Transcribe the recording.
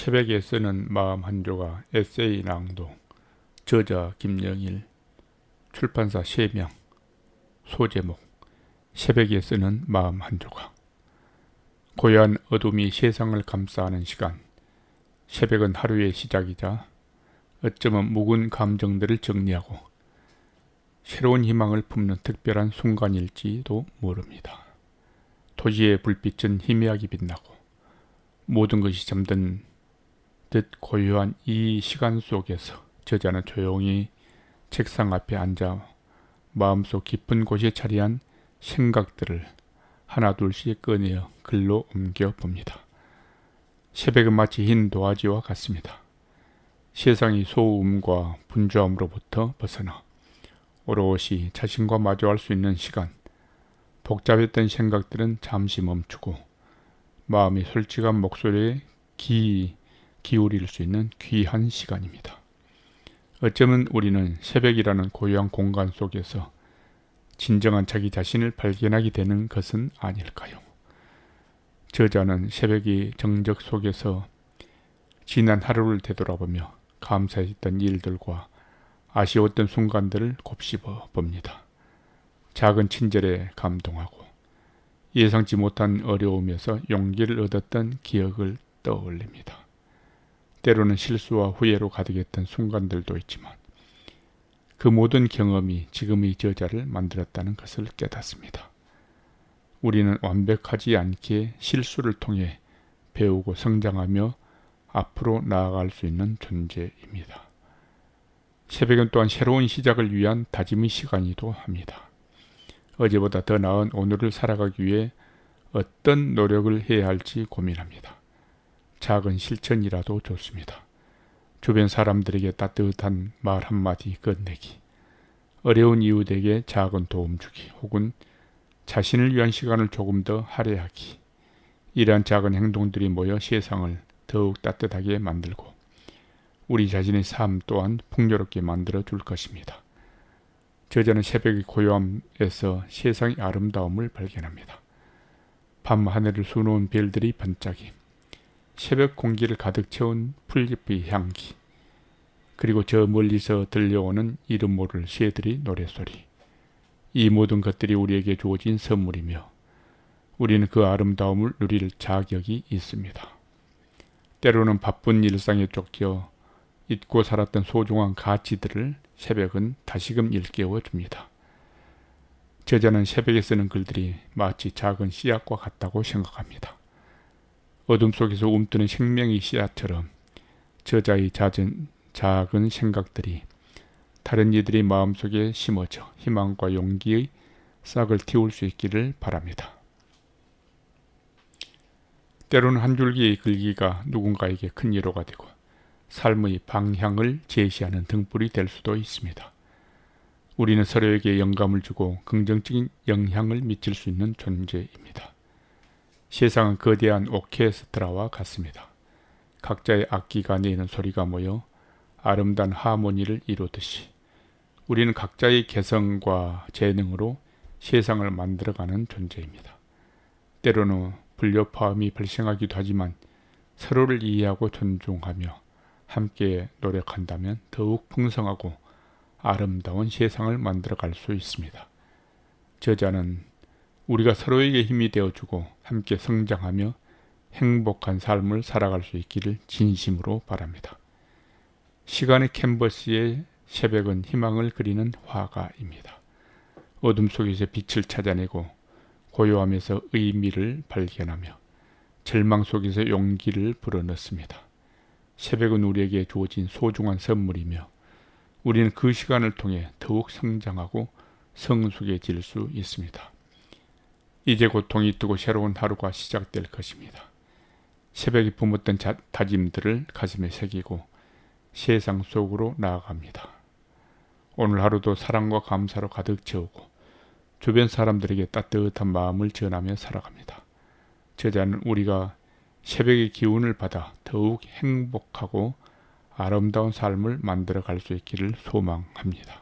새벽에 쓰는 마음 한 조가 에세이 낭독 저자 김영일 출판사 세명 소제목 새벽에 쓰는 마음 한조가 고요한 어둠이 세상을 감싸는 시간 새벽은 하루의 시작이자 어쩌면 묵은 감정들을 정리하고 새로운 희망을 품는 특별한 순간일지도 모릅니다. 도시의 불빛은 희미하게 빛나고 모든 것이 잠든 듯 고요한 이 시간 속에서 저자는 조용히 책상 앞에 앉아 마음속 깊은 곳에 자리한 생각들을 하나둘씩 꺼내어 글로 옮겨 봅니다. 새벽은 마치 흰 도화지와 같습니다. 세상이 소음과 분주함으로부터 벗어나 오롯이 자신과 마주할 수 있는 시간, 복잡했던 생각들은 잠시 멈추고 마음이 솔직한 목소리에 기 기울일 수 있는 귀한 시간입니다. 어쩌면 우리는 새벽이라는 고요한 공간 속에서 진정한 자기 자신을 발견하게 되는 것은 아닐까요? 저자는 새벽이 정적 속에서 지난 하루를 되돌아보며 감사했던 일들과 아쉬웠던 순간들을 곱씹어 봅니다. 작은 친절에 감동하고 예상치 못한 어려움에서 용기를 얻었던 기억을 떠올립니다. 때로는 실수와 후회로 가득했던 순간들도 있지만 그 모든 경험이 지금의 저자를 만들었다는 것을 깨닫습니다. 우리는 완벽하지 않게 실수를 통해 배우고 성장하며 앞으로 나아갈 수 있는 존재입니다. 새벽은 또한 새로운 시작을 위한 다짐의 시간이기도 합니다. 어제보다 더 나은 오늘을 살아가기 위해 어떤 노력을 해야 할지 고민합니다. 작은 실천이라도 좋습니다. 주변 사람들에게 따뜻한 말 한마디 건네기, 어려운 이웃에게 작은 도움 주기, 혹은 자신을 위한 시간을 조금 더 할애하기. 이러한 작은 행동들이 모여 세상을 더욱 따뜻하게 만들고 우리 자신의 삶 또한 풍요롭게 만들어 줄 것입니다. 저자는 새벽의 고요함에서 세상의 아름다움을 발견합니다. 밤 하늘을 수놓은 별들이 반짝임, 새벽 공기를 가득 채운 풀잎의 향기, 그리고 저 멀리서 들려오는 이름 모를 새들의 노래소리. 이 모든 것들이 우리에게 주어진 선물이며 우리는 그 아름다움을 누릴 자격이 있습니다. 때로는 바쁜 일상에 쫓겨 잊고 살았던 소중한 가치들을 새벽은 다시금 일깨워 줍니다. 저자는 새벽에 쓰는 글들이 마치 작은 씨앗과 같다고 생각합니다. 어둠 속에서 움뜨는 생명의 씨앗처럼 저자의 잦은 작은 생각들이 다른 이들의 마음속에 심어져 희망과 용기의 싹을 틔울 수 있기를 바랍니다. 때로는 한 줄기의 글기가 누군가에게 큰 위로가 되고 삶의 방향을 제시하는 등불이 될 수도 있습니다. 우리는 서로에게 영감을 주고 긍정적인 영향을 미칠 수 있는 존재입니다. 세상은 거대한 오케스트라와 같습니다. 각자의 악기가 내는 소리가 모여 아름다운 하모니를 이루듯이 우리는 각자의 개성과 재능으로 세상을 만들어가는 존재입니다. 때로는 불협화음이 발생하기도 하지만 서로를 이해하고 존중하며 함께 노력한다면 더욱 풍성하고 아름다운 세상을 만들어갈 수 있습니다. 저자는 우리가 서로에게 힘이 되어주고 함께 성장하며 행복한 삶을 살아갈 수 있기를 진심으로 바랍니다. 시간의 캔버스에 새벽은 희망을 그리는 화가입니다. 어둠 속에서 빛을 찾아내고 고요함에서 의미를 발견하며 절망 속에서 용기를 불어넣습니다. 새벽은 우리에게 주어진 소중한 선물이며 우리는 그 시간을 통해 더욱 성장하고 성숙해질 수 있습니다. 이제 고통이 뜨고 새로운 하루가 시작될 것입니다. 새벽에 품었던 자, 다짐들을 가슴에 새기고 세상 속으로 나아갑니다. 오늘 하루도 사랑과 감사로 가득 채우고 주변 사람들에게 따뜻한 마음을 전하며 살아갑니다. 저자는 우리가 새벽의 기운을 받아 더욱 행복하고 아름다운 삶을 만들어 갈 수 있기를 소망합니다.